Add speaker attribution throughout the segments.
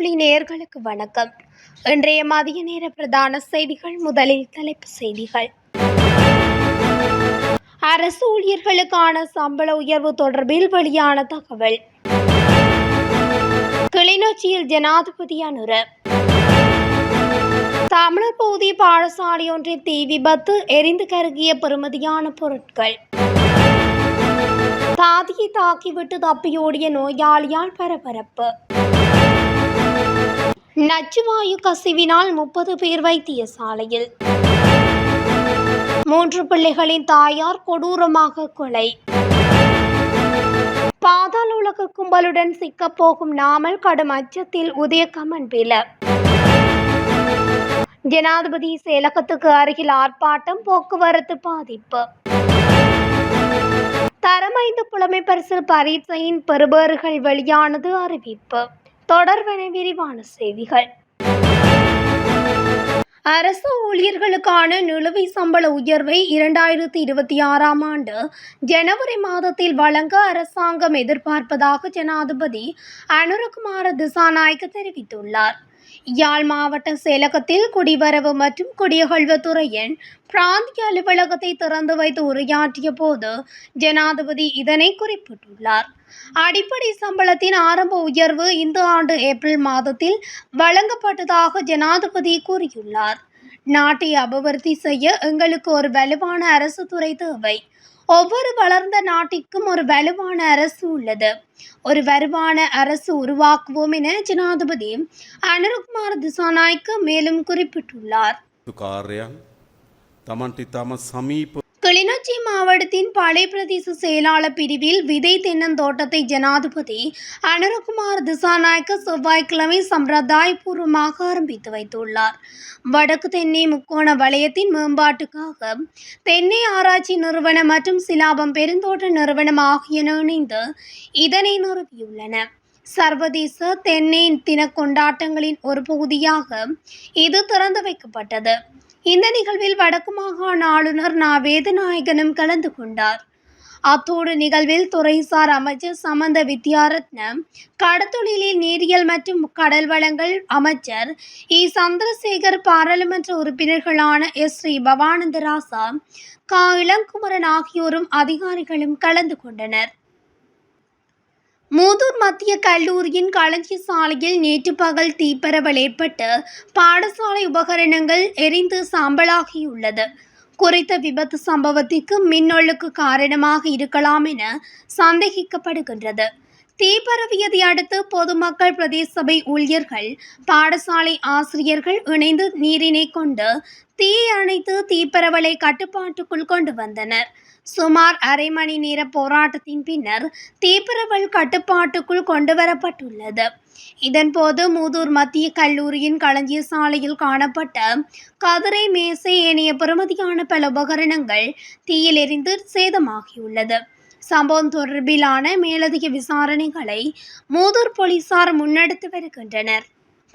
Speaker 1: வானொலி நேயர்களுக்கு வணக்கம். இன்றைய மதிய நேர பிரதான செய்திகள் முதலில் தலைப்பு செய்திகள். அரசு ஊழியர்களுக்கான சம்பள உயர்வு தொடர்பில் வெளியான தகவல். கிளிநொச்சியில் ஜனாதிபதி அனுர. தமிழர் பகுதி பாடசாலை ஒன்றின் தீ விபத்து எரிந்து கருகிய பெறுமதியான பொருட்கள். தாதியை தாக்கிவிட்டு தப்பியோடிய நோயாளியால் பரபரப்பு. நச்சுவாயு கசிவினால் முப்பது பேர் வைத்தியசாலையில் மூன்று பிள்ளைகளின் தாயார் கொடூரமாக கொலை. பாதாள உலக கும்பலுடன் சிக்கப்போகும் நாமல் கடும் அச்சத்தில் உதயகமன் வில ஜனாதிபதி செயலகத்துக்கு அருகில் ஆர்ப்பாட்டம் போக்குவரத்து பாதிப்பு. தரமைந்து புலமை பரிசு பரீட்சையின் பெறுபேறுகள் வெளியானது அறிவிப்பு. தொடர்பென விரிவான செய்திகள். அரசு ஊழியர்களுக்கான நிலுவை சம்பள உயர்வை இரண்டாயிரத்தி இருபத்தி ஆறாம் ஆண்டு ஜனவரி மாதத்தில் வழங்க அரசாங்கம் எதிர்பார்ப்பதாக ஜனாதிபதி அனுரகுமார திசாநாயக்க தெரிவித்துள்ளார். யாழ் மாவட்ட செயலகத்தில் குடிவரவு மற்றும் குடியகழ்வுத்துறையின் பிராந்திய அலுவலகத்தை திறந்து வைத்து உரையாற்றிய போது ஜனாதிபதி இதனை குறிப்பிட்டுள்ளார். அடிப்படை சம்பளத்தின் ஆரம்ப உயர்வு இந்த ஆண்டு ஏப்ரல் மாதத்தில் வழங்கப்பட்டதாக ஜனாதிபதி கூறியுள்ளார். நாட்டை அபிவிருத்தி செய்ய எங்களுக்கு ஒரு வலுவான அரசு துறை தேவை. ஒவ்வொரு வளர்ந்த நாட்டிற்கும் ஒரு வலுவான அரசு உள்ளது. ஒரு வலுவான அரசு உருவாக்குவோம் என ஜனாதிபதி அனுருகுமார் திசாநாய்க்கு மேலும் குறிப்பிட்டுள்ளார்.
Speaker 2: காரியம். තමன்
Speaker 1: சமீப மாவட்டத்தின் படை பிரதேச செயலாளர் பிரிவில் விதை தென்னந்தோட்டத்தை ஜனாதிபதி அனுரகுமார் திசாநாயக்க செவ்வாய்க்கிழமை சம்பிரதாயபூர்வமாக ஆரம்பித்து வைத்துள்ளார். வடக்கு தென்னை முக்கோண வலயத்தின் மேம்பாட்டுக்காக தென்னை ஆராய்ச்சி நிறுவனம் மற்றும் சிலாபம் பெருந்தோட்ட நிறுவனம் ஆகியன இணைந்து இதனை நிறுவியுள்ளன. சர்வதேச தென்னை தின கொண்டாட்டங்களின் ஒரு பகுதியாக இது திறந்து வைக்கப்பட்டது. இந்த நிகழ்வில் வடக்கு மாகாண ஆளுநர் நா. வேதநாயகனும் கலந்து கொண்டார். அத்தோடு நிகழ்வில் துறைசார் அமைச்சர் சமந்த வித்யாரத்னம் கடத்தொழிலில் நீரியல் மற்றும் கடல் வளங்கள் அமைச்சர் இ. சந்திரசேகர் பாராளுமன்ற உறுப்பினர்களான எஸ். ஸ்ரீ. பவானந்த ராசா கா. இளங்குமரன் ஆகியோரும் அதிகாரிகளும் கலந்து கொண்டனர். மூதூர் மத்திய கல்லூரியின் களஞ்சி சாலையில் நேற்று பகல் தீப்பரவல் ஏற்பட்டு பாடசாலை உபகரணங்கள் எரிந்து சாம்பலாகியுள்ளது. குறித்த விபத்து சம்பவத்திற்கு மின்னொழுக்கு காரணமாக இருக்கலாம் என சந்தேகிக்கப்படுகின்றது. தீ பரவியதை அடுத்து பொதுமக்கள் பிரதேச சபை ஊழியர்கள் பாடசாலை ஆசிரியர்கள் இணைந்து நீரினை கொண்டு தீயை அணைத்து தீப்பரவலை கட்டுப்பாட்டுக்குள் கொண்டு வந்தனர். சுமார் அரை மணி நேர போராட்டத்தின் பின்னர் தீப்பரவல் கட்டுப்பாட்டுக்குள் கொண்டு வரப்பட்டுள்ளது இதன்போது மூதூர் மத்திய கல்லூரியின் களஞ்சிய சாலையில் காணப்பட்ட கதிரை மேசை ஏனைய பெறுமதியான பல உபகரணங்கள் தீயில் எரிந்து சேதமாகியுள்ளது. சம்பவம் தொடர்பிலான மேலதிக விசாரணைகளை மூதூர் போலீசார் முன்னெடுத்து வருகின்றனர்.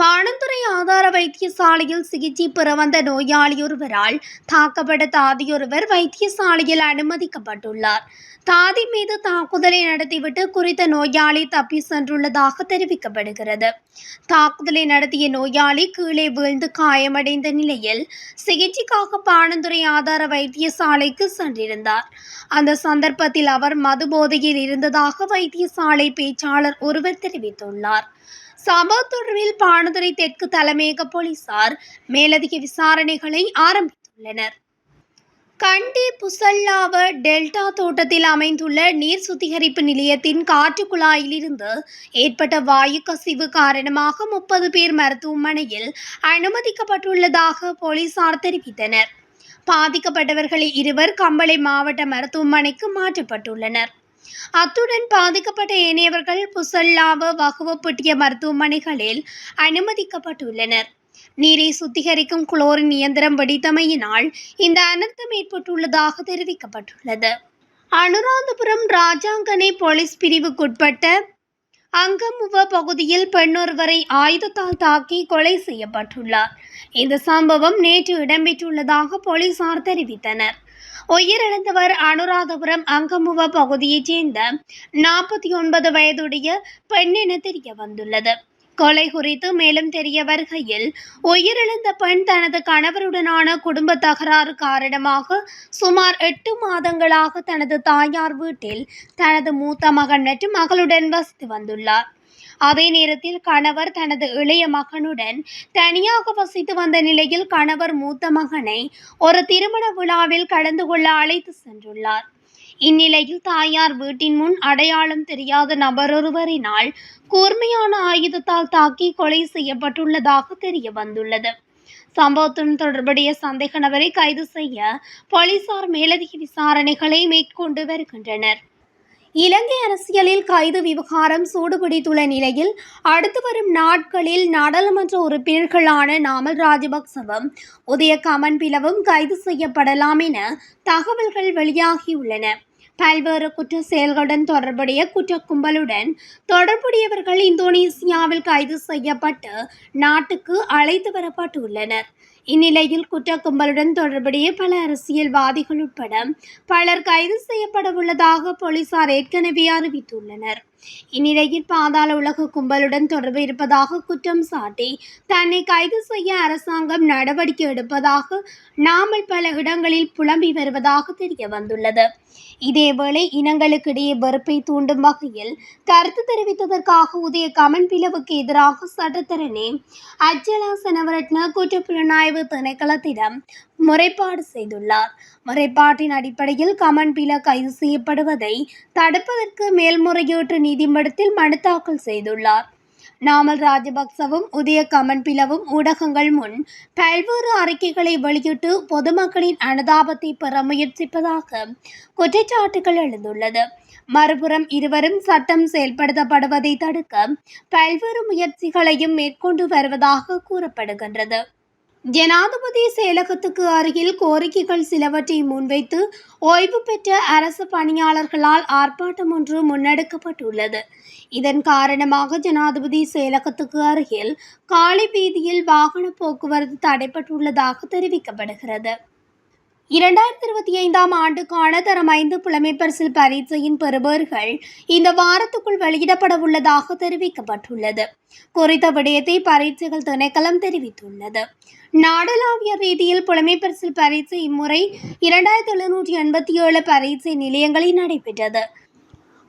Speaker 1: பாணந்துறை ஆதார வைத்தியசாலையில் சிகிச்சை பெற வந்த நோயாளியொருவரால் தாக்கப்பட்ட தாதியொருவர் வைத்தியசாலையில் அனுமதிக்கப்பட்டுள்ளார். தாதி மீது தாக்குதலை நடத்திவிட்டு குறித்த நோயாளி தப்பி சென்றுள்ளதாக தெரிவிக்கப்படுகிறது. தாக்குதலை நடத்திய நோயாளி கீழே வீழ்ந்து காயமடைந்த நிலையில் சிகிச்சைக்காக பாணந்துறை ஆதார வைத்தியசாலைக்கு சென்றிருந்தார். அந்த சந்தர்ப்பத்தில் அவர் மது போதையில் இருந்ததாக வைத்தியசாலை பேச்சாளர் ஒருவர் தெரிவித்துள்ளார். சம்பவ தொடர்பில் பாணதுரை தெற்கு தலைமையக போலீசார் மேலதிக விசாரணைகளை ஆரம்பித்துள்ளனர். கண்டி புசல்லாவ டெல்டா தோட்டத்தில் அமைந்துள்ள நீர் சுத்திகரிப்பு நிலையத்தின் காற்று குழாயிலிருந்து ஏற்பட்ட வாயு கசிவு காரணமாக முப்பது பேர் மருத்துவமனையில் அனுமதிக்கப்பட்டுள்ளதாக போலீசார் தெரிவித்தனர். பாதிக்கப்பட்டவர்களில் இருவர் கம்பளை மாவட்ட மருத்துவமனைக்கு மாற்றப்பட்டுள்ளனர். அத்துடன் பாதிக்கப்பட்ட ஏனையவர்கள் புசல்லாவ வகுவப்பட்டிய மருத்துவமனைகளில் அனுமதிக்கப்பட்டுள்ளனர். நீரை சுத்திகரிக்கும் குளோரின் இயந்திரம் வெடித்தமையினால் இந்த அனர்த்தம் ஏற்பட்டுள்ளதாக தெரிவிக்கப்பட்டுள்ளது. அனுராதபுரம் ராஜாங்கனை போலீஸ் பிரிவுக்குட்பட்ட அங்கமுவ பகுதியில் பெண்ணொருவரை ஆயுதத்தால் தாக்கி கொலை செய்யப்பட்டுள்ளார். இந்த சம்பவம் நேற்று இடம்பெற்றுள்ளதாக போலீசார் தெரிவித்தனர். உயிரிழந்தவர் அனுராதபுரம் அங்கமுவ பகுதியைச் சேர்ந்த நாற்பத்தி ஒன்பது வயதுடைய பெண் என தெரிய வந்துள்ளது. கொலை குறித்து மேலும் தெரிய வருகையில் உயிரிழந்த பெண் தனது கணவருடனான குடும்ப தகராறு காரணமாக சுமார் எட்டு மாதங்களாக தனது தாயார் வீட்டில் தனது மூத்த மகன் மற்றும் மகளுடன் வசித்து வந்துள்ளார். அதே நேரத்தில் கணவர் தனது இளைய மகனுடன் தனியாக வசித்து வந்த நிலையில் கணவர் மூத்த மகனை ஒரு திருமண விழாவில் கலந்து கொள்ள அழைத்து சென்றுள்ளார். இந்நிலையில் தாயார் வீட்டின் முன் அடையாளம் தெரியாத நபரொருவரினால் கூர்மையான ஆயுதத்தால் தாக்கி கொலை செய்யப்பட்டுள்ளதாக தெரிய வந்துள்ளது. சம்பவத்துடன் தொடர்புடைய சந்தேக நபரை கைது செய்ய போலீசார் மேலதிக விசாரணைகளை மேற்கொண்டு வருகின்றனர். இலங்கை அரசியலில் கைது விவகாரம் சூடுபிடித்துள்ள நிலையில் அடுத்து வரும் நாட்களில் நாடாளுமன்ற உறுப்பினர்களான நாமல் ராஜபக்சவும் உதய கமன் பிளவும் கைது செய்யப்படலாம் என தகவல்கள் வெளியாகியுள்ளன. பல்வேறு குற்ற செயல்களுடன் தொடர்புடைய குற்ற கும்பலுடன் தொடர்புடையவர்கள் இந்தோனேசியாவில் கைது செய்யப்பட்டு நாட்டுக்கு அழைத்து வரப்பட்டுள்ளனர். இந்நிலையில் குற்ற கும்பலுடன் தொடர்புடைய பல அரசியல்வாதிகள் உட்பட பலர் கைது செய்யப்பட உள்ளதாக போலீசார் ஏற்கனவே அறிவித்துள்ளனர். இந்நிலையில் பாதாள உலக கும்பலுடன் தொடர்பு இருப்பதாக குற்றம் சாட்டி தன்னை கைது செய்ய அரசாங்கம் நடவடிக்கை எடுப்பதாக நாமல் பல இடங்களில் புலம்பி வருவதாக தெரிய வந்துள்ளது. இதேவேளை இனங்களுக்கிடையே வெறுப்பை தூண்டும் வகையில் கருத்து தெரிவித்ததற்காக உதய கமன் பிளவுக்கு எதிராக சட்டத்தரணி அஜ்ஜலா செனவரட்ன குற்றப்புலனாய்வு திணைக்களத்திடம் முறைப்பாடு செய்துள்ளார். முறைப்பாட்டின் அடிப்படையில் கமன் பில கைது செய்யப்படுவதை தடுப்பதற்கு மேல்முறையீட்டு நீதிமன்றத்தில் மனு தாக்கல் செய்துள்ளார். நாமல் ராஜபக்சவும் உதய கமன்பிலவும் ஊடகங்கள் முன் பல்வேறு அறிக்கைகளை வெளியிட்டு பொதுமக்களின் அனுதாபத்தை பெற முயற்சிப்பதாக குற்றச்சாட்டுகள் எழுந்துள்ளது. மறுபுறம் இருவரும் சட்டம் செயல்படுத்தப்படுவதை தடுக்க பல்வேறு முயற்சிகளையும் மேற்கொண்டு வருவதாக கூறப்படுகின்றது. ஜனாதிபதி செயலகத்துக்கு அருகில் கோரிக்கைகள் சிலவற்றை முன்வைத்து ஓய்வு பெற்ற அரசு பணியாளர்களால் ஆர்ப்பாட்டம் ஒன்று முன்னெடுக்கப்பட்டுள்ளது. இதன் காரணமாக ஜனாதிபதி செயலகத்துக்கு அருகில் காலி வீதியில் வாகன போக்குவரத்து தடைப்பட்டுள்ளதாக தெரிவிக்கப்படுகிறது. இரண்டாயிரத்தி இருபத்தி ஐந்தாம் ஆண்டுக்கான தரம் ஐந்து புலமை பரிசில் பரீட்சையின் பெறுபவர்கள் இந்த வாரத்துக்குள் வெளியிடப்பட உள்ளதாக தெரிவிக்கப்பட்டுள்ளது. குறித்த விடயத்தை பரீட்சைகள் திணைக்களம் தெரிவித்துள்ளது. நாடளாவிய ரீதியில் புலமை பரிசில் பரீட்சை இம்முறை இரண்டாயிரத்தி எழுநூற்றி எண்பத்தி ஏழு பரீட்சை நிலையங்களில் நடைபெற்றது.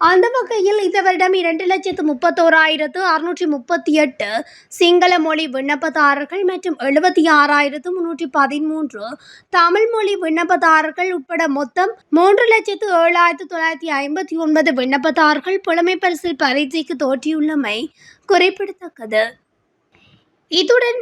Speaker 1: அந்த வகையில் இந்த வருடம் இரண்டு லட்சத்து முப்பத்தோராயிரத்து அறுநூற்றி முப்பத்தி எட்டு சிங்கள மொழி விண்ணப்பதாரர்கள் மற்றும் எழுபத்தி ஆறாயிரத்து முன்னூற்றி பதிமூன்று தமிழ் மொழி விண்ணப்பதாரர்கள் உட்பட மொத்தம் மூன்று லட்சத்து ஏழாயிரத்து தொள்ளாயிரத்தி ஐம்பத்தி ஒன்பது விண்ணப்பதாரர்கள் புலமை பரிசில் பரீட்சைக்கு தோற்றியுள்ளமை குறிப்பிடத்தக்கது. இத்துடன்